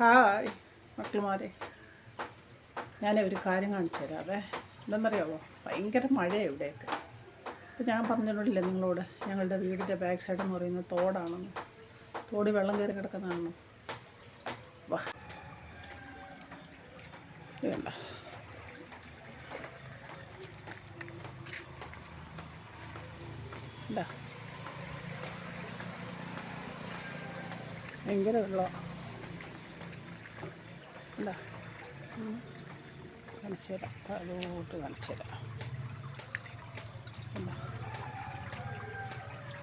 Hi. മക്കളുമാരെ ഞാൻ ഒരു കാര്യം കാണിച്ചു തരാവേ. എന്തെന്നറിയാവോ ഭയങ്കര മഴയാണ് ഇവിടെയൊക്കെ. അപ്പോൾ ഞാൻ പറഞ്ഞിട്ടില്ല നിങ്ങളോട് ഞങ്ങളുടെ വീടിന്റെ ബാക്ക് സൈഡ് എന്ന് പറയുന്നത് തോടാണെന്ന്. തോടി വെള്ളം കയറി കിടക്കുന്നതാണെന്ന്. വാ. വേണ്ട ഭയങ്കര വെള്ളമാണ് ഇല്ല കാണിച്ചു തരാം അതോട്ട് കാണിച്ചു തരാം.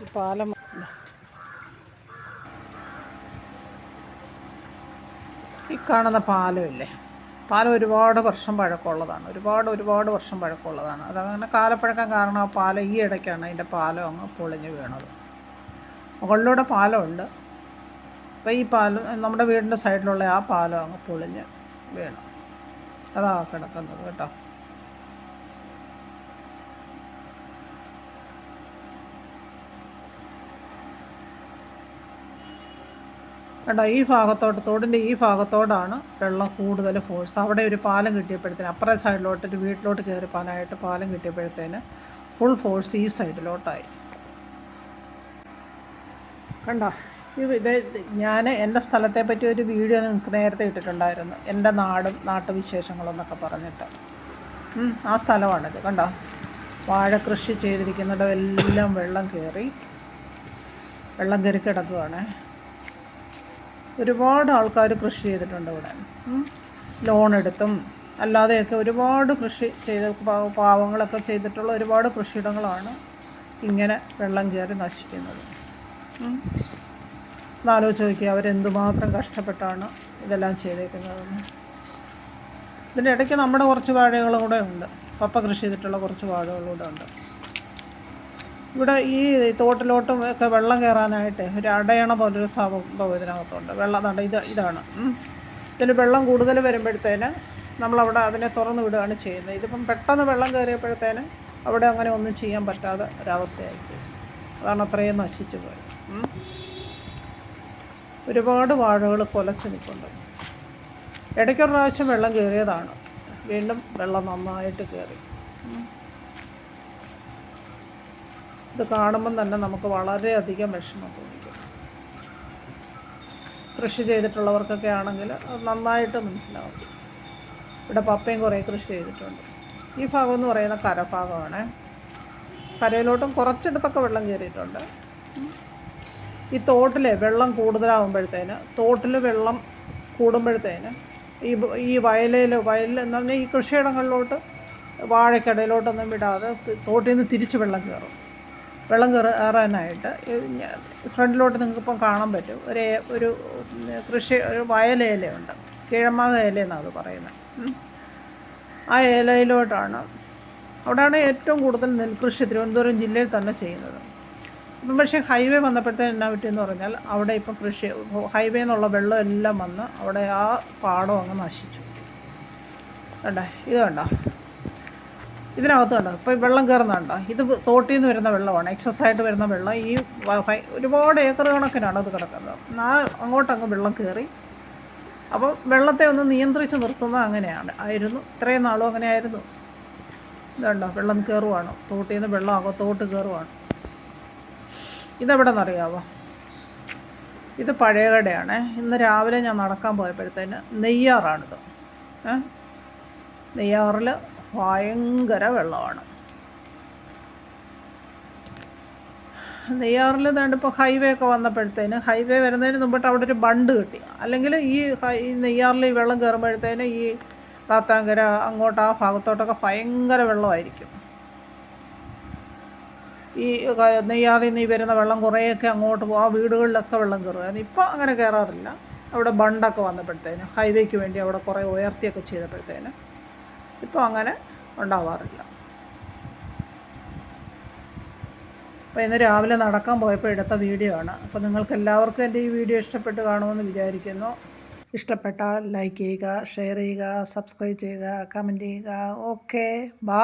ഈ പാലം. ഈ കാണുന്ന പാലമില്ലേ? പാലം ഒരുപാട് വർഷം പഴക്കമുള്ളതാണ്. ഒരുപാട് ഒരുപാട് വർഷം പഴക്കമുള്ളതാണ്. അതങ്ങനെ കാലപ്പഴക്കം കാരണം ആ പാലം ഈ ഇടയ്ക്കാണ് അതിന്റെ പാലം അങ്ങ് പൊളിഞ്ഞ് വീണത്. മുകളിലൂടെ പാലമുണ്ട്. അപ്പോൾ ഈ പാലം നമ്മുടെ വീടിന്റെ സൈഡിലുള്ള ആ പാലം അങ്ങ് പൊളിഞ്ഞ് വീണം. അതാ കിടക്കുന്നത് കേട്ടോ. കേട്ടോ ഈ ഭാഗത്തോട്ട് തോടിന്റെ ഈ ഭാഗത്തോടാണ് വെള്ളം കൂടുതൽ ഫോഴ്സ് അവിടെ ഒരു പാലം കിട്ടിയപ്പോഴത്തേന് അപ്പുറത്തെ സൈഡിലോട്ട് ഒരു വീട്ടിലോട്ട് കയറി പാലായിട്ട് പാലം കിട്ടിയപ്പോഴത്തേന് ഫുൾ ഫോഴ്സ് ഈ സൈഡിലോട്ടായി കണ്ടോ? ഇത് ഞാൻ എന്റെ സ്ഥലത്തെ പറ്റി ഒരു വീഡിയോ നിങ്ങൾക്ക് നേരത്തെ ഇട്ടിട്ടുണ്ടായിരുന്നു. എന്റെ നാടും നാട്ടുവിശേഷങ്ങളും നാട്ടുവിശേഷങ്ങളെന്നൊക്കെ പറഞ്ഞിട്ട്. ആ സ്ഥലമാണിത് കണ്ടോ? വാഴ കൃഷി ചെയ്തിരിക്കുന്നിടമെല്ലാം വെള്ളം കയറി വെള്ളം കയറി കിടക്കുകയാണ് ഒരുപാട് ആൾക്കാർ കൃഷി ചെയ്തിട്ടുണ്ട് ഇവിടെ. ലോൺ എടുത്തും അല്ലാതെയൊക്കെ ഒരുപാട് കൃഷി ചെയ്ത പാവങ്ങളൊക്കെ ചെയ്തിട്ടുള്ള ഒരുപാട് കൃഷിയിടങ്ങളാണ് ഇങ്ങനെ വെള്ളം കയറി നശിക്കുന്നത്. ഉം. ഒന്നാലോചിച്ച് നോക്കി അവരെന്തുമാത്രം കഷ്ടപ്പെട്ടാണ് ഇതെല്ലാം ചെയ്തേക്കുന്നതെന്ന്. ഇതിന്റെ ഇടയ്ക്ക് നമ്മുടെ കുറച്ച് വാഴകൾ കൂടെ ഉണ്ട്. പപ്പ കൃഷി ചെയ്തിട്ടുള്ള കുറച്ച് വാഴകൾ കൂടെ ഉണ്ട്. ഇവിടെ ഈ തോട്ടിലോട്ടും ഒക്കെ വെള്ളം കയറാനായിട്ട് ഒരു അടയണ പോലൊരു സംഭവം ഇതിനകത്തുണ്ട്. വെള്ളം നട ഇത് ഇതാണ്. ഇതിൽ വെള്ളം കൂടുതൽ വരുമ്പോഴത്തേന് നമ്മളവിടെ അതിനെ തുറന്നു വിടുകയാണ് ചെയ്യുന്നത്. ഇതിപ്പം പെട്ടെന്ന് വെള്ളം കയറിയപ്പോഴത്തേന് അവിടെ അങ്ങനെ ഒന്നും ചെയ്യാൻ പറ്റാതെ ഒരവസ്ഥയായിരിക്കും അതാണ് അത്രയും നശിച്ചു പോയത്. ഒരുപാട് വാഴകൾ കൊലച്ച് നിൽപ്പുണ്ട് ഇടയ്ക്കൊരു പ്രാവശ്യം വെള്ളം കയറിയതാണ് വീണ്ടും വെള്ളം നന്നായിട്ട് കയറി ഇത് കാണുമ്പം തന്നെ നമുക്ക് വളരെയധികം വിഷമം തോന്നിക്കും. കൃഷി ചെയ്തിട്ടുള്ളവർക്കൊക്കെ ആണെങ്കിൽ അത് നന്നായിട്ട് മനസ്സിലാവും. ഇവിടെ പപ്പയും കുറേ കൃഷി ചെയ്തിട്ടുണ്ട്. ഈ ഭാഗം എന്ന് പറയുന്ന കരഭാഗമാണ്. കരയിലോട്ടും കുറച്ചിടത്തൊക്കെ വെള്ളം കയറിയിട്ടുണ്ട് ഈ തോട്ടിൽ വെള്ളം കൂടുതലാകുമ്പോഴത്തേന് തോട്ടിൽ വെള്ളം കൂടുമ്പോഴത്തേന് ഈ ഈ വയലിൽ വയലിൽ എന്ന് പറഞ്ഞാൽ ഈ കൃഷിയിടങ്ങളിലോട്ട് വാഴക്കടയിലോട്ടൊന്നും വിടാതെ തോട്ടിൽ നിന്ന് തിരിച്ച് വെള്ളം കയറും വെള്ളം കയറാനായിട്ട് ഫ്രണ്ടിലോട്ട് നിങ്ങൾക്കിപ്പം കാണാൻ പറ്റും. ഒരു ഒരു കൃഷി ഒരു വയലേലയുണ്ട്. കിഴമാക ഇല എന്നാണ് അത് പറയുന്നത്. ആ ഏലയിലോട്ടാണ് അവിടെയാണ് ഏറ്റവും കൂടുതൽ നെൽകൃഷി തിരുവനന്തപുരം ജില്ലയിൽ തന്നെ ചെയ്യുന്നത്. ഇപ്പം പക്ഷേ ഹൈവേ വന്നപ്പോഴത്തേന് എന്നാ പറ്റിയെന്ന് പറഞ്ഞാൽ അവിടെ ഇപ്പം കൃഷി ഹൈവേ എന്നുള്ള വെള്ളം എല്ലാം വന്ന് അവിടെ ആ പാടം അങ്ങ് നശിച്ചു. കണ്ടേ? ഇത് കണ്ടോ? ഇതിനകത്ത് കണ്ടോ? ഇപ്പോൾ വെള്ളം കയറുന്നുണ്ടോ ഇത് തോട്ടിൽ നിന്ന് വരുന്ന വെള്ളമാണ് എക്സസ് ആയിട്ട് വരുന്ന വെള്ളം. ഈ ഒരുപാട് ഏക്കർ കണക്കിനാണ് അത് കിടക്കുന്നത്. ആ അങ്ങോട്ടങ്ങ് വെള്ളം കയറി. അപ്പോൾ വെള്ളത്തെ ഒന്ന് നിയന്ത്രിച്ച് നിർത്തുന്നത് അങ്ങനെയാണ്. ആയിരുന്നു. ഇത്രയും നാളും അങ്ങനെ ആയിരുന്നു ഇതുണ്ടോ? വെള്ളം കയറുവാണ്. തോട്ടിൽ നിന്ന് വെള്ളം അകത്തോട്ട് കയറുവാണ്. ഇതെവിടെ നിന്നറിയാവോ ഇത് പഴയ കടയാണ് ഇന്ന് രാവിലെ ഞാൻ നടക്കാൻ പോയപ്പോഴത്തേന് നെയ്യാറാണിത്. നെയ്യാറിൽ ഭയങ്കര വെള്ളമാണ്. നെയ്യാറിൽ ഇപ്പോൾ ഹൈവേ ഒക്കെ വന്നപ്പോഴത്തേന് ഹൈവേ വരുന്നതിന് മുമ്പിട്ട് അവിടെ ഒരു ബണ്ട് കിട്ടി. അല്ലെങ്കിൽ ഈ നെയ്യാറിൽ ഈ വെള്ളം കയറുമ്പോഴത്തേന് ഈ കാത്താങ്കര അങ്ങോട്ട് ആ ഭാഗത്തോട്ടൊക്കെ ഭയങ്കര വെള്ളമായിരിക്കും. ഈ നെയ്യാറിൽ നിന്ന് ഈ വരുന്ന വെള്ളം കുറേയൊക്കെ അങ്ങോട്ട് പോകും ആ വീടുകളിലൊക്കെ വെള്ളം കയറുമായിരുന്നു ഇപ്പോൾ അങ്ങനെ കയറാറില്ല. അവിടെ ബണ്ടൊക്കെ വന്നപ്പോഴത്തേന് ഹൈവേക്ക് വേണ്ടി അവിടെ കുറേ ഉയർത്തിയൊക്കെ ചെയ്തപ്പോഴത്തേന് ഇപ്പോൾ അങ്ങനെ ഉണ്ടാവാറില്ല. അപ്പോൾ ഇന്ന് രാവിലെ നടക്കാൻ പോയപ്പോൾ എടുത്ത വീഡിയോ ആണ്. അപ്പോൾ നിങ്ങൾക്ക് എല്ലാവർക്കും എന്റെ ഈ വീഡിയോ ഇഷ്ടപ്പെട്ട് കാണുമെന്ന് വിചാരിക്കുന്നു. ഇഷ്ടപ്പെട്ടാൽ ലൈക്ക് ചെയ്യുക ഷെയർ ചെയ്യുക സബ്സ്ക്രൈബ് ചെയ്യുക കമന്റ് ചെയ്യുക. ഓക്കെ ബാ